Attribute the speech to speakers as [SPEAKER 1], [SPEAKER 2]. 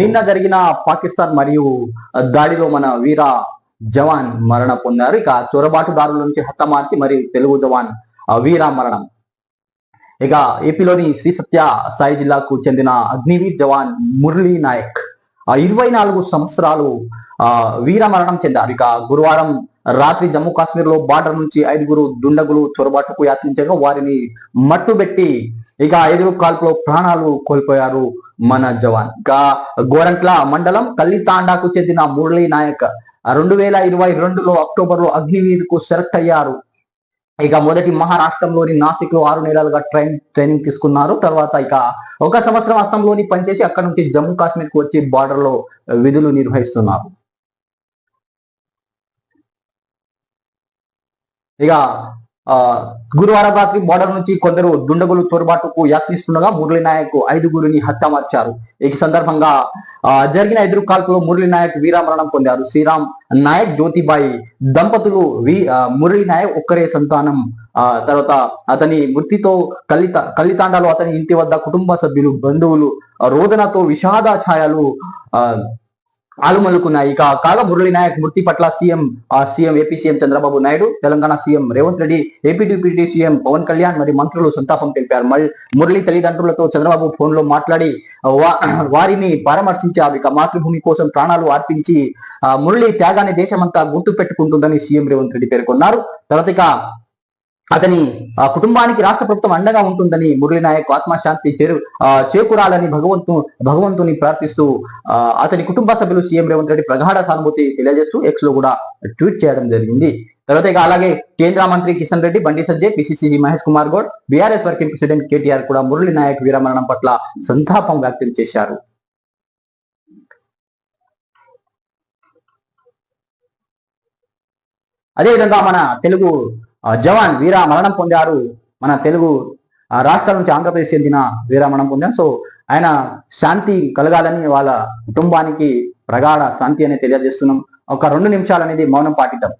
[SPEAKER 1] నిన్న జరిగిన పాకిస్తాన్ మరియు దాడిలో మన వీర జవాన్ మరణ పొందారు. ఇక చొరబాటుదారుల నుంచి హతమార్చి మరియు తెలుగు జవాన్ వీర మరణం. ఇక ఏపీలోని శ్రీ సత్య సాయి జిల్లాకు చెందిన అగ్నివీర్ జవాన్ మురళీ నాయక్ ఆ ఇరవై నాలుగు సంవత్సరాలు ఆ వీర మరణం చెందారు. ఇక గురువారం రాత్రి జమ్మూ కాశ్మీర్లో బార్డర్ నుంచి ఐదుగురు దుండగులు చొరబాటుకు యాత్రించగా వారిని మట్టుబెట్టి ఇక ఐదుగురు కాల్పులో ప్రాణాలు కోల్పోయారు. మన జవాన్. ఇక గోరంట్ల మండలం కల్లితాండాకు చెందిన మురళీ నాయక్ రెండు వేల ఇరవై రెండులో అక్టోబర్లో అగ్నివీర్కు సెలెక్ట్ అయ్యారు. ఇక మొదటి మహారాష్ట్రంలోని నాసిక్లో ఆరు నెలలుగా ట్రైన్ ట్రైనింగ్ తీసుకున్నారు. తర్వాత ఇక ఒక సంవత్సరం అస్సాంలోని పనిచేసి అక్కడ నుంచి జమ్మూ కాశ్మీర్కు వచ్చి బార్డర్లో విధులు నిర్వహిస్తున్నారు. ఇక గురువారం రాత్రి బోర్డర్ నుంచి కొందరు దుండగులు చొరబాటుకు యత్నిస్తుండగా మురళీ నాయక్ ఐదుగురిని హత్యమార్చారు ఈ సందర్భంగా జరిగిన ఎదురు కాల్పులో మురళీ నాయక్ వీరామరణం పొందారు. శ్రీరామ్ నాయక్ జ్యోతిబాయి దంపతులు వి ఆ, మురళీ నాయక్ ఒక్కరే సంతానం. ఆ తర్వాత అతని మృతితో కలిత కలితాండాలు అతని ఇంటి వద్ద కుటుంబ సభ్యులు బంధువులు రోదనతో విషాద ఛాయలు ఆ ఆలుమల్లుకున్నాయి ఇక కాగా మురళీ నాయక్ మృతి పట్ల CM CM AP CM Chandrababu Naidu Telangana CM Revanth Reddy AP deputy CM Pawan Kalyan మరి మంత్రులు సంతాపం తెలిపారు. మురళి తల్లిదండ్రులతో చంద్రబాబు ఫోన్లో మాట్లాడి వారిని పరామర్శించారు ఇక మాతృభూమి కోసం ప్రాణాలు అర్పించి ఆ, మురళి త్యాగాన్ని దేశమంతా గుర్తు పెట్టుకుంటుందని సీఎం రేవంత్ రెడ్డి పేర్కొన్నారు. తర్వాత ఇక అతని ఆ, కుటుంబానికి రాష్ట్ర ప్రభుత్వం అండగా ఉంటుందని మురళీ నాయక్ ఆత్మశాంతి చేరు చేకూరాలని భగవంతు భగవంతుని ప్రార్థిస్తూ అతని కుటుంబ సభ్యులు సీఎం రేవంత్ రెడ్డి ప్రగాఢ సానుభూతి తెలియజేస్తూ ఎక్స్లో కూడా ట్వీట్ చేయడం జరిగింది. తర్వాత ఇక అలాగే కేంద్ర మంత్రి Kishan Reddy Bandi Sanjay పిసిసిజి Mahesh Kumar Goud BRS working president KTR కూడా మురళీ నాయక్ వీరమరణం పట్ల సంతాపం వ్యక్తం చేశారు. అదేవిధంగా మన తెలుగు జవాన్ వీర మరణం పొందారు. మన తెలుగు ఆ, రాష్ట్రాల నుంచి ఆంధ్రప్రదేశ్ చెందిన వీరమరణం పొందారు. సో ఆయన శాంతి కలగాలని వాళ్ళ కుటుంబానికి ప్రగాఢ శాంతి అనేది తెలియజేస్తున్నాం. ఒక రెండు నిమిషాలు అనేది మౌనం పాటిద్దాం.